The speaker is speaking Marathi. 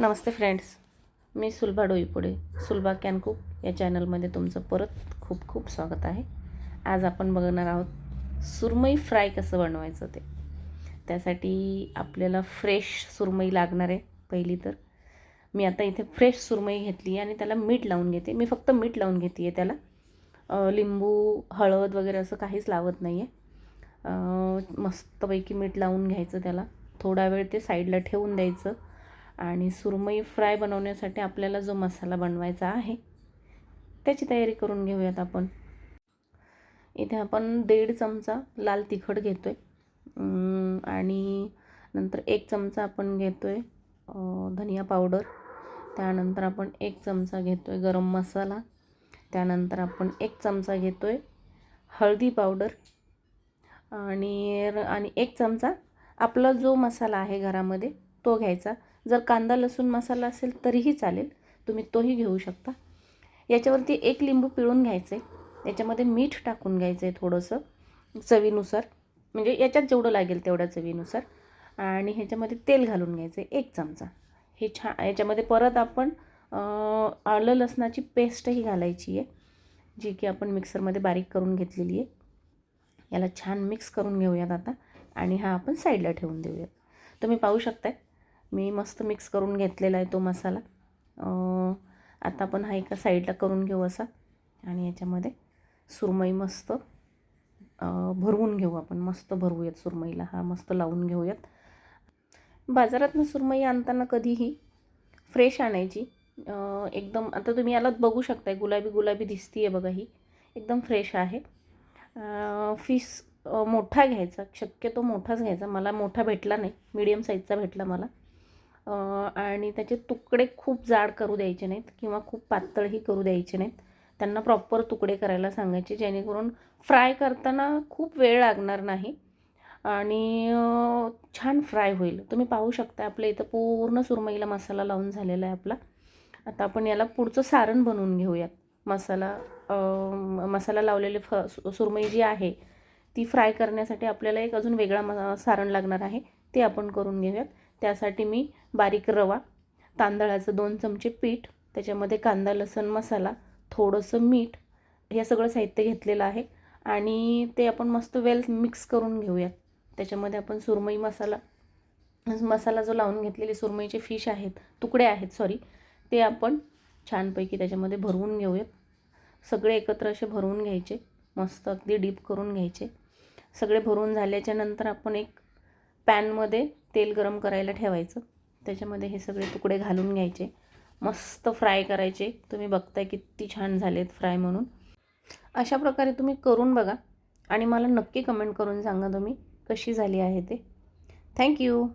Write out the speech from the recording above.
नमस्ते फ्रेंड्स मी सुलभा डोईपुडे सुलभा कॅन कुक या चॅनलमध्ये तुमचं परत खूप खूप स्वागत आहे. आज आपण बघणार आहोत सुरमई फ्राय कसं बनवायचं ते. त्यासाठी आपल्याला फ्रेश सुरमई लागणार आहे पहिली तर. मी आता इथे फ्रेश सुरमई घेतली आहे आणि त्याला मीठ लावून घेते. मी फक्त मीठ लावून घेते आहे त्याला. लिंबू हळद वगैरे असं काहीच लावत नाही आहे मस्तपैकी मीठ लावून घ्यायचं त्याला. थोडा वेळ ते साईडला ठेवून द्यायचं. आणि सुरमई फ्राय बनवण्यासाठी आपल्याला जो मसाला बनवायचा आहे त्याची तयारी करून घेऊयात आपण. इथे आपण दीड चमचा लाल तिखट घेतो आहे आणि नंतर एक चमचा आपण घेतो आहे धनिया पावडर. त्यानंतर आपण एक चमचा घेतो आहे गरम मसाला. त्यानंतर आपण एक चमचा घेतो आहे हळदी पावडर. आणि र- आणि एक चमचा आपला जो मसाला आहे घरामध्ये तो घ्यायचा. जर कांदा लसूण मसाला असेल तरीही चालेल. तुम्ही तोही घेऊ शकता. याच्यावरती एक लिंबू पिळून घ्यायचं आहे याच्यामध्ये मीठ टाकून घ्यायचं आहे थोडंसं चवीनुसार. म्हणजे याच्यात जेवढं लागेल तेवढ्या चवीनुसार. आणि ह्याच्यामध्ये तेल घालून घ्यायचं आहे एक चमचा. हे छान याच्यामध्ये परत आपण आलं लसणाची पेस्टही घालायची आहे जी की आपण मिक्सरमध्ये बारीक करून घेतलेली आहे. याला छान मिक्स करून घेऊयात आता. आणि हा आपण साईडला ठेवून देऊयात. तुम्ही पाहू शकताय मी मस्त मिक्स करून घेतलेला आहे तो मसाला. आता आपण हा एका साईडला करून घेऊ असा. आणि याच्यामध्ये सुरमई मस्त भरवून घेऊ आपण. मस्त भरवूयात सुरमईला. हा मस्त लावून घेऊयात. बाजारातनं सुरमई आणताना कधीही फ्रेश आणायची. एकदम आता तुम्ही याला बघू शकताय. गुलाबी गुलाबी दिसती आहे बघा ही. एकदम फ्रेश आहे. फिश मोठा घ्यायचा. शक्यतो मोठाच घ्यायचा. मला मोठा भेटला नाही. मीडियम साईजचा भेटला मला. आणि त्याचे तुकडे खूप जाड करू द्यायचे नाहीत किंवा खूप पातळही करू द्यायचे नाहीत. त्यांना प्रॉपर तुकडे करायला सांगायचे जेणेकरून फ्राय करताना खूप वेळ लागणार नाही आणि छान फ्राय होईल. तुम्ही पाहू शकता आपल्या इथं पूर्ण सुरमईला मसाला लावून झालेला आहे आपला. आता आपण याला पुढचं सारण बनवून घेऊयात. मसाला मसाला लावलेले फ सुरमई जी आहे ती फ्राय करण्यासाठी आपल्याला एक अजून वेगळा म सारण लागणार आहे. ते आपण करून घेऊयात. त्यासाठी मी बारीक रवा तांदळाचं दोन चमचे पीठ त्याच्यामध्ये कांदा लसण मसाला थोडंसं मीठ हे सगळं साहित्य घेतलेलं आहे. आणि ते आपण मस्त वेल मिक्स करून घेऊयात. त्याच्यामध्ये आपण सुरमई मसाला मसाला जो लावून घेतलेले सुरमईचे फिश आहेत तुकडे आहेत सॉरी ते आपण छानपैकी त्याच्यामध्ये भरवून घेऊयात. सगळे एकत्र असे भरवून घ्यायचे मस्त अगदी डीप करून घ्यायचे. सगळे भरून झाल्याच्यानंतर आपण एक पॅनमध्ये तेल गरम करायला ठेवायचं. त्याच्यामध्ये हे सगळे तुकडे घालून घ्यायचे. मस्त फ्राय करायचे. तुम्ही बघताय किती छान झालेत फ्राय म्हणून. अशा प्रकारे तुम्ही करून बघा आणि मला नक्की कमेंट करून सांगा तुम्ही कशी झाली आहे ते. थँक्यू